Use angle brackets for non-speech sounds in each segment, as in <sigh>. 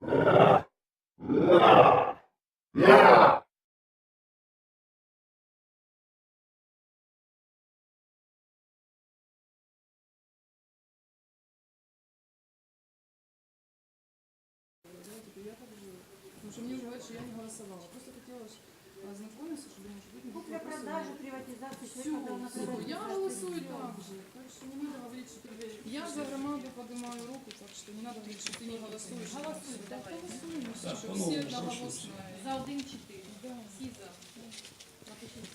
Потому <sighs> <sighs> за громаду поднимаю руку, так что не надо говорить, что ты не голосуешь. Голосуй, Да, ну, Так, что по-новому, все що одноголосно. За один-чотири. Да. Всі за. Напишіть.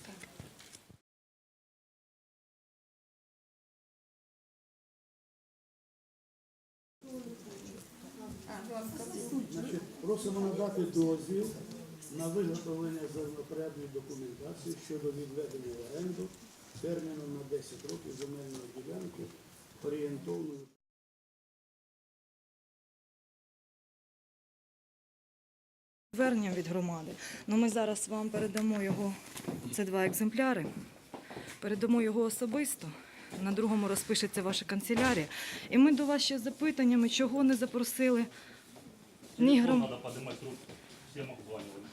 Значить, просимо надати дозвіл на виготовлення землепорядної документації щодо відведення в оренду терміном на 10 років земельної ділянки орієнтовною. Зверненням від громади. Ну, ми зараз вам передамо його, це два екземпляри. Передамо його особисто. На другому розпишеться ваша канцелярія. І ми до вас ще з запитаннями, чого не запросили ні гром... Надо поднимать руку. Всем обзванивали.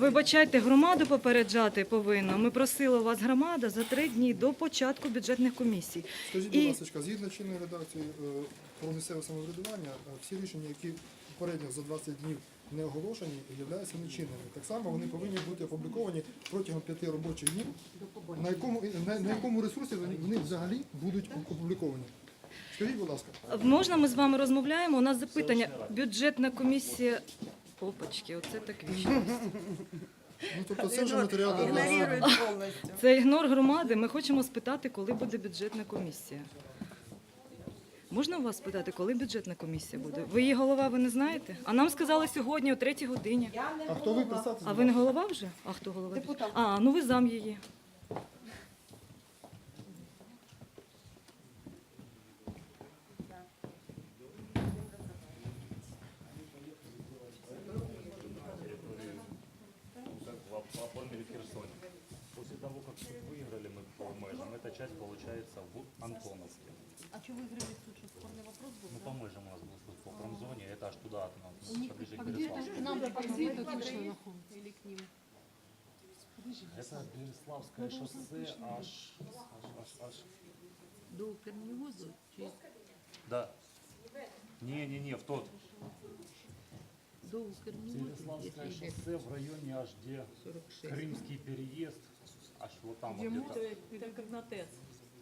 Вибачайте, громаду попереджати повинна. Ми просили у вас громада за три дні до початку бюджетних комісій. Скажіть, І- будь ласка, згідно чинної редакції е, про місцеве самоврядування, е, всі рішення, які попередньо за 20 днів не оголошені, являються нечинними. Так само вони повинні бути опубліковані протягом п'яти робочих днів. На якому, на, на якому ресурсі вони, вони взагалі будуть опубліковані? Скажіть, будь ласка. Можна ми з вами розмовляємо? У нас запитання. Бюджетна комісія. Опачки, оце так вічно. <laughs> Ну, тобто це вже матеріали для Ігнорують повністю. Це ігнор громади. Ми хочемо спитати, коли буде бюджетна комісія. Можна у вас спитати, коли бюджетна комісія буде? Ви її голова, ви не знаєте? А нам сказали сьогодні о третій годині. Я не А хто ви голова. представте? А ви не голова вже? А хто голова? Депутат. А, ну ви зам її. Оформили в Херсоне. После того, как суд выиграли мы по межам, эта часть получается в Антоновске. А что выиграли суд, что спорный вопрос был? Ну, по межам у нас был суд по промзоне, это аж туда от нас, поближе к А где Береславу. это? Нам где это точно находится? Или к ним? Это Береславское шоссе аж, аж, аж, аж. До Корневозу чи Да. Не-не-не, в тот до Корневозу, Береславское если йде шоссе в районе аж где 46. Крымский переезд, аж вот там вот Йому где-то. це як на ТЕЦ.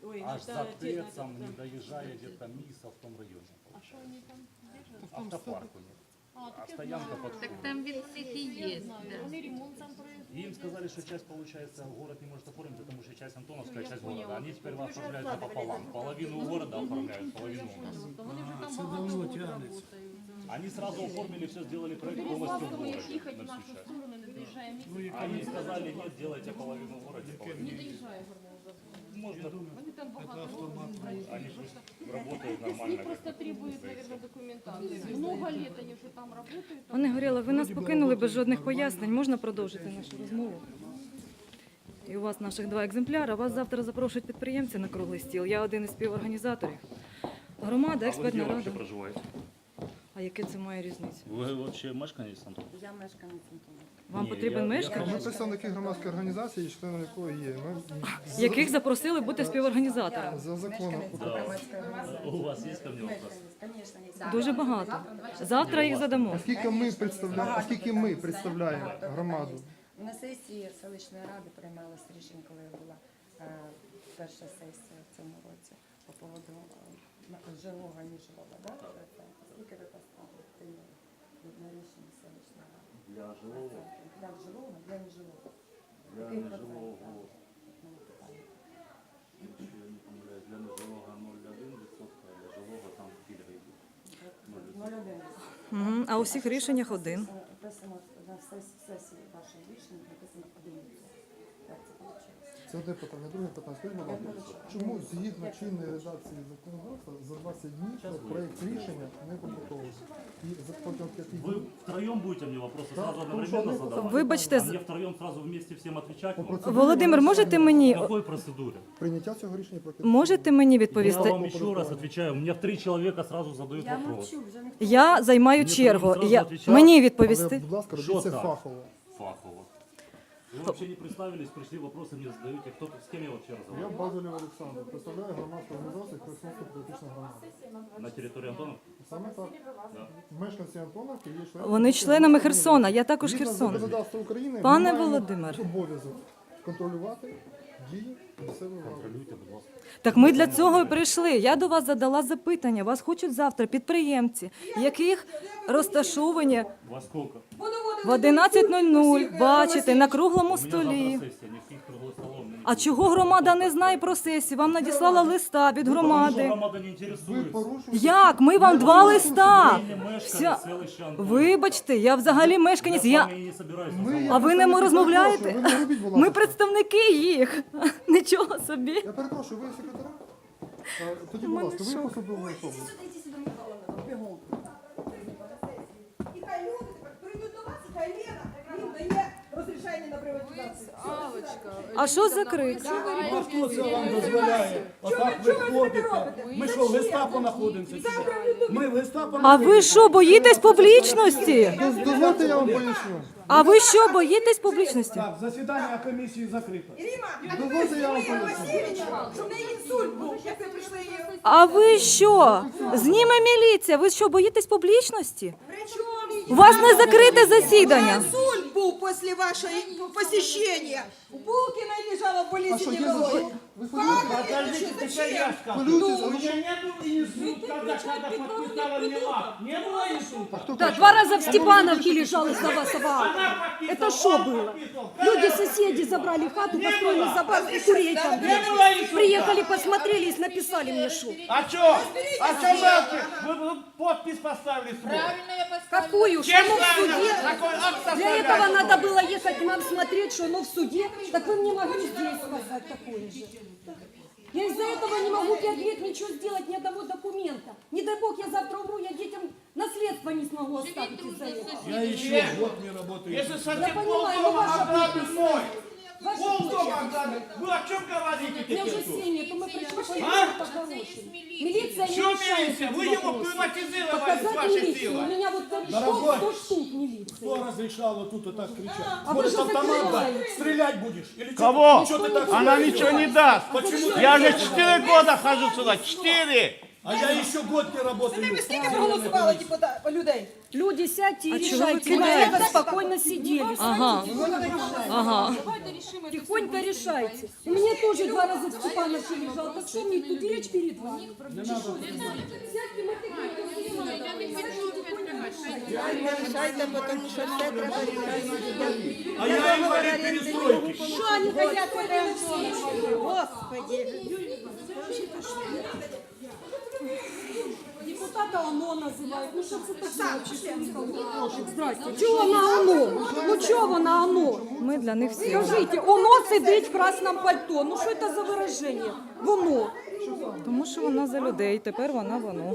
Ой, Аж на за та- ті- на- Тецом, на- не доезжая где-то Миса в том районе. А что они там держат? Автопарк у них. А, А так я стоянка знаю. под Так школой. там від всіх і є. Знаю. да. Они ремонт там производят. И им сказали, что часть, получается, город не может оформить, потому что часть Антоновская, Я часть поняла. города. Они теперь Вы же оформляют откладывали напополам. за- Половину города оформляют, половину у нас. То Вони вже там це багато давно років тягнеться. працюють. Они сразу оформили, все сделали проект полностью в городе. їхати в нашу сторону, не доїжджає місце. Они сказали, нет, делайте половину в городе, половину. Не доїжджає Горноза. Можно, Вони там багато років они працюють. пусть работают С нормально. просто требуют, наверное, документацию. Много лет они уже там работают. там Пане ви нас покинули без жодних пояснень. Можна продовжити нашу розмову? І у вас наших два екземпляри. Вас завтра запрошують підприємці на круглий стіл. Я один із співорганізаторів. Громада, А вы где експертна вообще рада. проживаете? А яке це має різницю? Вы вообще мешканец Антон? Я мешканець Антона. Вам Ні, потрібен я- мешканець, Ми представники громадської організації, членом якої є. Ми з- яких запросили бути співорганізаторами? за законом. У вас есть ко мне вопрос? Дуже багато. Завтра їх задамо. Оскільки ми представляємо, оскільки ми представляємо громаду, На сесії селищної ради приймалось рішення, коли була е, перша сесія в цьому році по поводу е, жилого, нежилого. Да? Це- Скільки ви поставили на рішення селищної ради? Для жилого, Для жилого, для нежилого. для Який нежилого, якщо я не помиляюсь, для нежилого 0,1%, а для жилого там пільги йдуть. Ну, один. Мгм. А у всіх рішеннях один. Е, на сес- сесії рішення, написано один. Як це виходить? Це одне питання, друге питання. Скажіть, будь ласка, чому згідно чинної редакції законодавства за 20 днів проект рішення не опубліковується? І за протягом 5 Вы втроем будете мне вопросы сразу одновременно что одно задавать? Вибачте, А з- мне втроем сразу вместе всем отвечать? По процедурі Володимир, можете мені какой процедуре? прийняття цього рішення про можете мені Я відповісти? вам еще раз отвечаю. У меня три человека сразу задают вопрос. Я займаю чергу. Я мені Але, відповісти. будь ласка, Що це так? фахово. Фахово. Вы вообще не представились, пришли вопросы мне задаете. Кто с кем я вообще Я разговариваю? Базилів Олександр, представляю громадську організацію Херсонська політична громада. На территории Антонов? Саме так. Мешканці Антоновки є членами. Вони членами Херсона, я також Згідно Херсон. законодавства України, Пане маємо Володимир. обов'язок контролювати дії місцевої влади. Контролюйте, будь ласка. Так ми для цього і прийшли. Я до вас задала запитання. Вас хочуть завтра підприємці, яких розташовані Во сколько? В 11.00, бачите, на круглому столі. А чого громада не знає про сесію? Вам надіслала листа від громади. Ви интересуется. Як? Ми вам два листа. Вся... Вибачте, я взагалі мешканець. Я. А ви не розмовляєте? Ми представники їх. <laughs> Нічого собі. Я перепрошую, ви секретаря? А, Тоді, будь ласка, ви посадовою особою. І хай люди тепер прийдуть до вас, і хай Лена їм дає розрішення на приватизацію. Алочка. А що за крик? А хто це вам дозволяє? Отак ви ходите. Ми що, в гестапо знаходимося? чи що? Ми в гестапо А ви що, боїтесь публічності? Доз- Дозвольте, я вам поясню. А ви що, боїтесь публічності? Так, засідання комісії закрито. А Дозвольте, я вам поясню. Щоб в інсульт був, як ви прийшли її. А ви що? Зніме міліція. Ви що, боїтесь публічності? Причому? У вас не закрите засідання. Інсульт був після вашого посещення. У Булкіна лежала в А що, больниці є неврології. закон? Ви хвилюєтесь? Подождите, теперь я скажу. Хвилюєтесь? У меня не был инсульт, когда когда подписала мне акт. Не было инсульта. Да, два раза в Степановке лежал из-за вас ава. Это что было? Люди, соседи забрали хату, построили забор и курей там. Приехали, посмотрели и написали мне что. А чё? А чё вы, вы, вы подпись поставили свой? Какую? Что Чем оно в правильно? суде? Такой акт Для составляете. этого надо было ехать к нам смотреть, что оно в суде. Так вы мне могли здесь сказать такое же. Я из-за этого не могу пять лет ничего сделать, ни одного документа. Не дай бог, я завтра умру, я детям наследство не смогу оставить из-за этого. Я еще год не работаю. Если совсем Я понимаю, но полдома ваша ограбит подпись. мой. Ваша Полдома ограбит. Вы о чем говорите Я уже теперь тут? семьи, то мы пришли А? по-хорошему. Милиция не Чё решает милиция? эти Вы его вопросы. приватизировали с Показать вашей милицию. У силой. меня вот корешок Дорогой. 100 штук милиции. Кто разрешал вот тут вот так кричать? А вы Может, что автомат дать? закрываете? Стрелять будешь? Или чё? Кого? Ну, чё ты так Она смотришь? ничего не даст. Почему? Я уже 4 года хожу сюда. 4. А я еще год не работаю. Ви скільки проголосували депутат, людей? Люди, сядьте и А чего вы решайте. Мы кидаете? до этого спокойно сидели. Ага. Ага. Тихонько решайте. У меня тоже два раза в Степановке лежал. Так что мне тут лечь перед вами? Сядьте, мы тихонько А я им говорю перестройки. Что они хотят в этом Депутата ОНО називають. Ну що це таке? Здрасте. Чого вона ОНО? Ну чого вона ОНО? Ми для них всі. Скажите, ОНО сидить в красному пальто. Ну що це за вираження? ВОНО. Тому що вона за людей, тепер вона воно.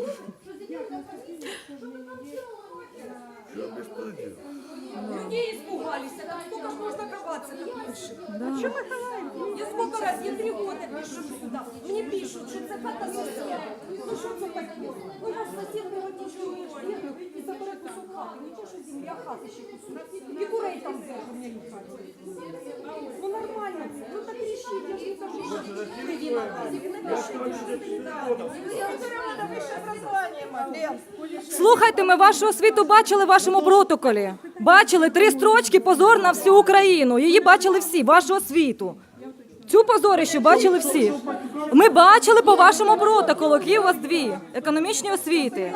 Людей испугались. А сколько ж можно копаться на крыше? А что мы? Я сколько раз, я три года пишу сюда. Мне пишут, что это хата соседа. Ну что это такое? Ну ваш сосед приватизує землю і забере кусок хати. Не то, що землі, а хати ще кусок. І курей там держу в моїй хаті. Ну нормально це. Ну так рішіть, я ж не кажу, що ви виноваті. Напишіть, що це не так. Треба вище образування, Лен. Слухайте, ми вашу освіту бачили в вашому протоколі. Бачили три строчки позор на всю Україну. Її бачили всі, вашу освіту. Цю позорище бачили всі. Ми бачили по вашому протоколу, які у вас дві економічні освіти.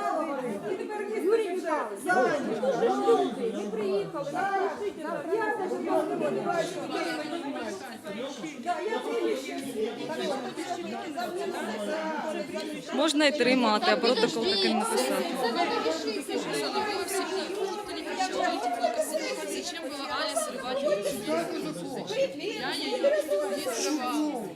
Можна і тримати, а протокол такий написати. Зачем было Аля срывать Я ее срывала.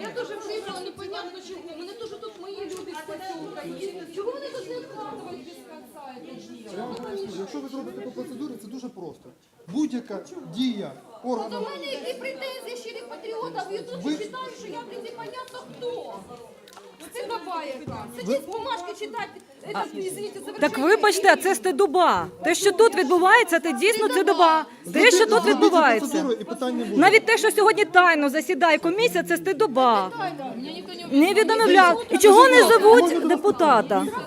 Я тоже приїхала, непонятно чого. У мене теж тут мої люди з поселка є. Чого вони тут не вкладають без конца це діло? якщо ви зробите по процедурі, це дуже просто. Будь-яка дія органу. У мене які претензії щирих патріотів, і тут Ви- читають, що я, блін, непонятно хто. Це доба яка. Сидіть бумажки читати, этот, Так вибачте, а це стедоба. Те, що тут відбувається, це дійсно це доба. Те, що тут відбувається. і буде. Навіть те, що сьогодні тайно засідає комісія, це стедоба. Меня никто не Не відомовляв. І чого не зовуть депутата? Роботи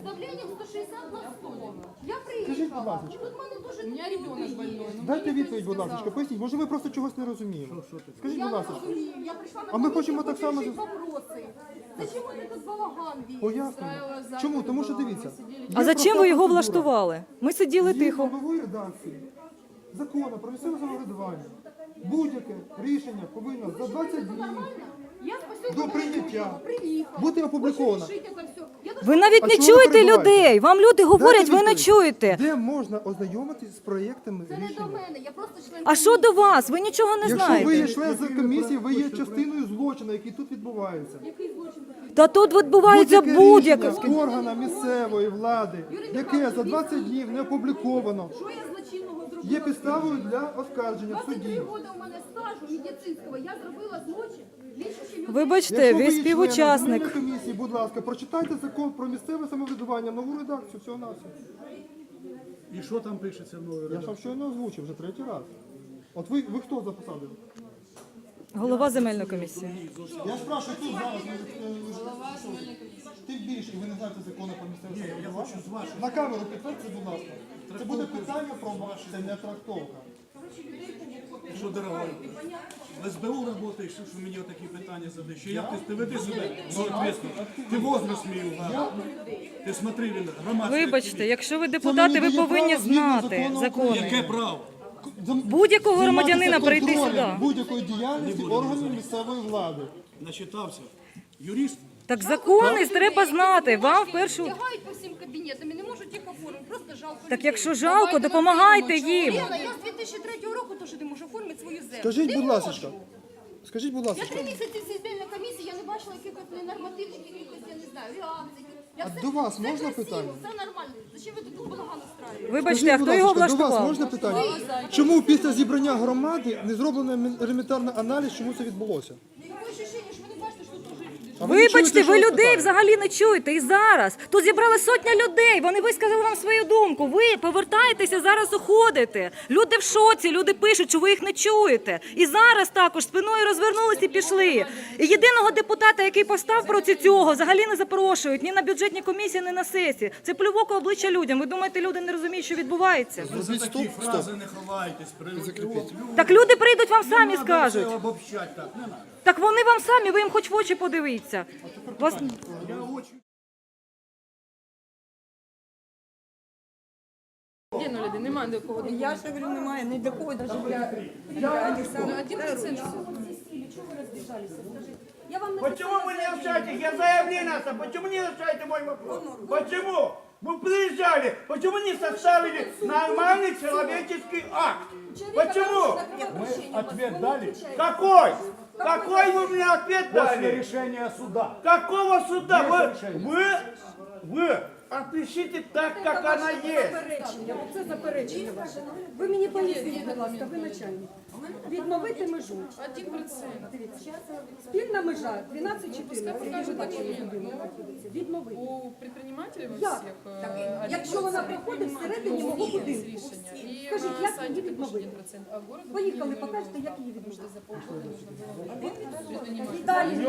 з давленням 160 на 100. Я Скажіть, будь приїхала. ласка, Тут в мене дуже У меня ребенок больной. ну, дайте відповідь, будь ласка, поясніть, може ви просто чогось не розумієте. Скажіть, Я будь не ласка, розумію. Я прийшла на А ми комісію, хочемо так хочу само вирішити вопроси. Зачем ви этот балаган весь? Чому? Тому що дивіться. А зачем ви його влаштували? Ми сиділи тихо. нової редакції закону про місцеве самоврядування будь-яке рішення повинно за 20 днів Я спасю до прийняття приїхала. бути опубліковано. Все. Я Ви навіть А не ви чуєте перебиваєте? людей. Вам люди говорять, Дайте ви не відповідь. чуєте. Де можна ознайомитись з проєктами Це не до рішення? мене, я просто член А що до вас? Ви нічого не Якщо ви є член з комісії, ви є частиною злочину, який тут відбувається. Та тут відбувається Будь-яке будь-яке. рішення органа місцевої влади, яке за 20 днів не опубліковано, Що я злочинного? Є підставою для оскарження в 23 суді. роки у мене стажу медицинського. Я зробила злочин. Більше, ніж людей. Вибачте, ви співучасник. земельної комісії, будь ласка, прочитайте закон про місцеве самоврядування, нову редакцію всього нас. І що там пишеться в новій Я ж редакції? вам щойно озвучив вже третій раз. От ви, ви хто за посадою? Голова земельної комісії. Я спрашиваю тут зараз. е, Тим більше, ви не знаєте закону про місцеве самоврядування. На камеру підтвердьте, будь ласка. Це буде питання про ваше, це не трактовка. Що, дорогой, в СБУ працюєш, що мені такі питання задаєш? Як ти, ти веди себе? Ну, відповідно, ти возьмеш мій угар. Ти смотри, він громадський Вибачте, якщо ви депутати, ви повинні знати закони. Яке право? Будь-якого громадянина прийти сюди. Будь-якої діяльності органів місцевої влади. Начитався. Юрист? Так закони треба знати. Вам в першу Тягають по всім кабінетам і не можуть їх оформити. Просто жалко так, людей. якщо жалко, допомагайте їм. Лена, я з 2003 року теж не можу оформити свою землю. Скажіть, Не будь можу. ласка, скажіть, будь ласка, Я три місяці в сільській комісії, я не бачила якихось нормативних, якихось, я не знаю, реакцій. Я А все- до вас все можна красиво, питання? Все нормально. Зачем ви тут балаган устраиваєте? Вибачте, а Скажіть, будь хто його ласка, До вас влаштував? можна питання? Чому після зібрання громади не зроблено елементарний аналіз, чому це відбулося? Таке ощущення, що ви не бачите, що тут уже люди. А ви не Вибачте, ви людей взагалі не чуєте. І зараз тут зібрали сотня людей. Вони висказали вам свою думку. Ви повертаєтеся зараз, уходите. Люди в шоці, люди пишуть, що ви їх не чуєте. І зараз також спиною розвернулися і пішли. І єдиного депутата, який постав проти цього, взагалі не запрошують ні на бюджетні комісії, ні на сесії. Це плювок у обличчя людям. Ви думаєте, люди не розуміють, що відбувається? За такі фрази не ховайтесь. При... Так люди прийдуть вам самі скажуть. це обобщать так, не надо. Так вони вам самі, ви їм хоч в очі подивіться. Вас Я очень... Є ну, люди, немає до кого. Я ж говорю, немає ні до кого, навіть для Ну, один процент. Я вам не Почему вы не решаете? Я заявление оставил. Почему не решаете мой вопрос? Почему? Вы приезжали. Почему не составили нормальный человеческий акт? Почему? Ответ дали Какой? Какой вы мне ответ после дали? решения суда. Какого суда? Есть Вы, решение. вы, вы опишите так, как она есть. заперечення. Це заперечення ваше. Ви мені поясніть, будь ласка, ви начальник. Відновити межу. Один процент. Дивіться, спільна межа 12-14, який ви бачили будинок знаходиться. Відновити. У предпринимателей во Як? всех э, Якщо вона процент. проходить всередині мого будинку. рішення. І Скажіть, як сайті її також відновити? 1%, а городу Поїхали, покажете, як її відновити. Далі.